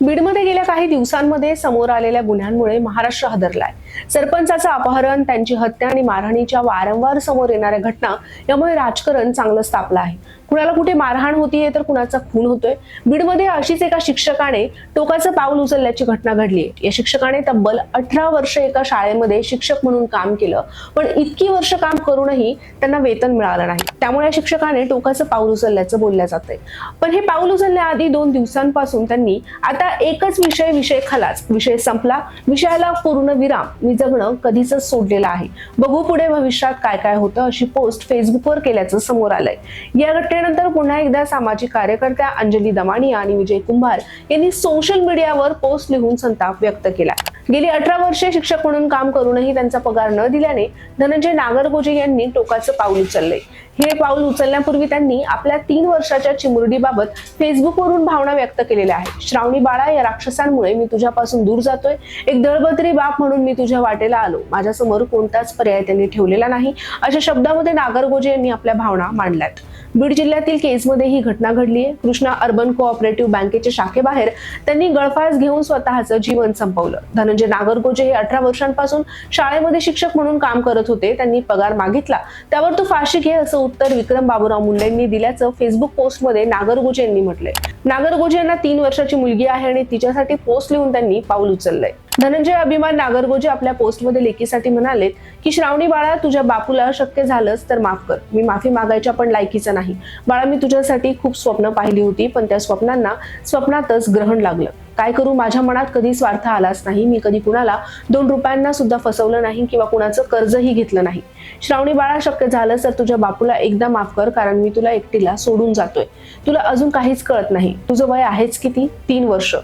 बीडमध्ये गेल्या काही दिवसांमध्ये समोर आलेल्या गुन्ह्यांमुळे महाराष्ट्र हादरलाय. सरपंचाचं अपहरण त्यांची हत्या आणि मारहाणीच्या वारंवार समोर येणाऱ्या घटना यामुळे राजकारण चांगलंच तापलं आहे. कुणाला कुठे मारहाण होतीये तर कुणाचा खून होतोय. बीडमध्ये अशीच एका शिक्षकाने टोकाचं पाऊल उचलल्याची घटना घडली या शिक्षकाने तब्बल अठरा वर्ष एका शाळेमध्ये शिक्षक म्हणून काम केलं. पण इतकी वर्ष काम करूनही त्यांना वेतन मिळालं नाही. त्यामुळे या शिक्षकाने टोकाचं पाऊल उचलल्याचं बोलल्या जातंय. पण हे पाऊल उचलण्याआधी दोन दिवसांपासून त्यांनी आता एकच विषय विषय खलाच. विषय संपला. विषयाला पूर्ण विराम मी जगणं कधीच सोडलेलं आहे. बघू पुढे भविष्यात काय काय होतं अशी पोस्ट फेसबुकवर केल्याचं समोर आलंय. या घटनेनंतर पुन्हा एकदा सामाजिक कार्यकर्त्या अंजली दमानिया आणि विजय कुंभार यांनी सोशल मीडियावर पोस्ट लिहून संताप व्यक्त केला. गेली अठरा वर्षे शिक्षक म्हणून काम करूनही त्यांचा पगार न दिल्याने धनंजय नागरगोजे यांनी टोकाचं पाऊल उचललंय. हे पाऊल उचलण्यापूर्वी त्यांनी आपल्या तीन वर्षाच्या चिमुरडीबाबत फेसबुकवरून भावना व्यक्त केलेल्या आहेत. श्रावणी बाळा या राक्षसांमुळे मी तुझ्यापासून दूर जातोय. एक दळबद्री बाप म्हणून मी तुझ्या वाटेला आलो. माझ्यासमोर कोणताच पर्याय त्यांनी ठेवलेला नाही. अशा शब्दामध्ये नागरगोजे यांनी आपल्या भावना मांडल्यात. बीड जिल्ह्यातील केजमध्ये ही घटना घडली आहे कृष्णा अर्बन कोऑपरेटिव्ह बँकेच्या शाखेबाहेर त्यांनी गळफास घेऊन स्वतःचं जीवन संपवलं. धनंजय नागरगोजे हे अठरा वर्षांपासून शाळेमध्ये शिक्षक म्हणून काम करत होते. त्यांनी पगार मागितला. त्यावर तू फाशी घे असं उत्तर विक्रम बाबूराव मुंडेंनी दिल्याचं फेसबुक पोस्टमध्ये नागरगोजे यांनी म्हटलंय. नागरगोजे यांना तीन वर्षाची मुलगी आहे आणि तिच्यासाठी पोस्ट लिहून त्यांनी पाऊल उचललंय. धनंजय अभिमान नागरगोजे आपल्या पोस्टमध्ये लेखीसाठी म्हणालेत की श्रावणी बाळा तुझ्या बापूला शक्य झालंच तर माफ कर. मी माफी मागायच्या पण लायकीचं नाही. बाळा मी तुझ्यासाठी खूप स्वप्न पाहिली होती पण त्या स्वप्नांना स्वप्नातच ग्रहण लागलं. काय करू? माझ्या मनात कधी स्वार्थ आलाच नाही. मी कधी कुणाला दोन रुपयांना सुद्धा फसवलं नाही किंवा कुणाचं कर्जही घेतलं नाही. श्रावणी बाळा शक्य झालं तर तुझ्या बापूला एकदा माफ कर कारण मी तुला एकटीला सोडून जातोय. तुला अजून काहीच कळत नाही. तुझं वय आहेच किती? तीन वर्ष.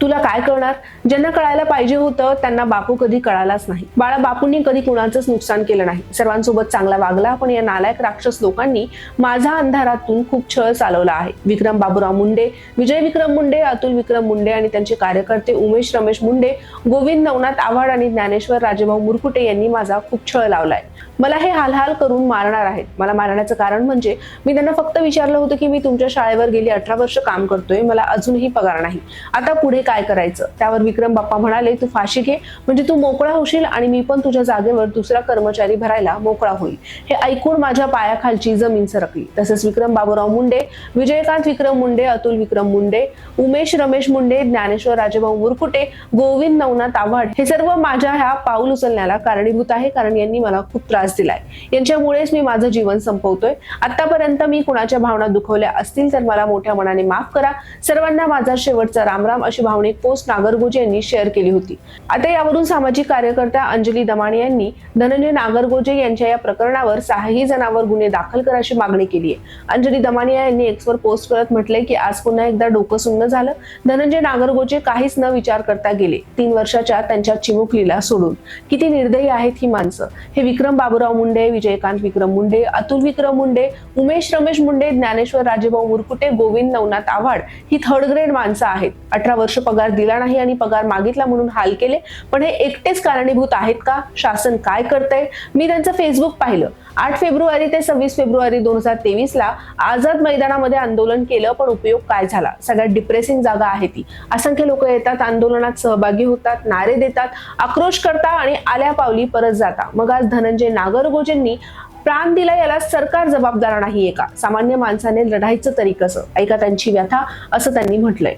तुला काय कळणार ज्यांना कळायला पाहिजे होतं त्यांना बापू कधी कळालाच नाही. बाळा बापूंनी कधी कुणाचंच नुकसान केलं नाही. सर्वांसोबत चांगला वागला पण या नालायक राक्षस लोकांनी माझा अंधारातून खूप छळ चालवला आहे. विक्रम बाबूराव मुंडे विजय विक्रम मुंडे अतुल विक्रम मुंडे आणि त्यांचे कार्यकर्ते उमेश रमेश मुंडे गोविंद नवनाथ आव्हाड आणि ज्ञानेश्वर राजेभाऊ मुरकुटे यांनी माझा खूप छळ लावलाय. मला हे हालहाल करून मारणार आहेत. मला मारण्याचं कारण म्हणजे मी त्यांना फक्त विचारलं होतं की मी तुमच्या शाळेवर गेली अठरा वर्ष काम करतोय. मला अजूनही पगार नाही. आता पुढे काय करायचं? त्यावर विक्रम बाप्पा म्हणाले तू फाशी घे. म्हणजे तू मोकळा होशील आणि मी पण तुझ्या जागेवर दुसरा कर्मचारी भरायला मोकळा होईल. हे ऐकून माझ्या पायाखालची जमीन सरकली. तसंच विक्रम बाबूराव मुंडे विजयकांत विक्रम मुंडे अतुल विक्रम मुंडे उमेश रमेश मुंडे ज्ञानेश्वर राजेभाऊ मुरकुटे गोविंद नवनाथ आव्हाड हे सर्व माझ्या ह्या पाऊल उचलण्याला कारणीभूत आहे. कारण यांनी मला खूप त्रास दिलाय. यांच्यामुळेच मी माझं जीवन संपवतोय. आतापर्यंत मी कुणाच्या भावना दुखवल्या असतील तर मला मोठ्या मनाने माफ करा. सर्वांना माझा शेवटचा रामराम अशी भावनिक पोस्ट नागरगोजे यांनी शेअर केली होती. आता यावरून सामाजिक कार्यकर्त्या अंजली दमाणे यांनी धनंजय नागरगोजे यांच्या या प्रकरणावर सहाही जणांवर गुन्हे दाखल करायची मागणी केली आहे. अंजली दमानिया यांनी एक्सवर पोस्ट करत म्हटलंय की आज पुन्हा एकदा डोकं सुन्न झालं. धनंजय नागरगोजे काहीच न विचार करता गेले. तीन वर्षाच्या त्यांच्या चिमुकलीला सोडून. किती निर्दयी आहेत ही माणसं. हे विक्रम बाबूराव मुंडे विजयकांत विक्रम मुंडे अतुल विक्रम मुंडे उमेश रमेश मुंडे ज्ञानेश्वर राजेभाऊ मुरकुटे गोविंद नवनाथ आव्हाड ही थर्ड ग्रेड माणसं आहेत. अठरा वर्ष पगार दिला नाही आणि पगार मागितला म्हणून हाल केले. पण हे एकटेच कारणीभूत आहेत का? शासन काय करतंय? मी त्यांचं फेसबुक पाहिलं. आठ फेब्रुवारी ते सव्वीस फेब्रुवारी दोन हजार तेवीस ला आझाद मैदानामध्ये आंदोलन केलं पण उपयोग काय झाला? सगळ्यात डिप्रेसिंग जागा आहे ती. असंख्य लोक येतात आंदोलनात सहभागी होतात नारे देतात आक्रोश करता आणि आल्या पावली परत जाता मग आज धनंजय नागरगोजेंनी प्राण दिला याला सरकार जबाबदार नाहीये का? सामान्य माणसाने लढायचं तरी कसं? ऐका त्यांची व्यथा असं त्यांनी म्हटलंय.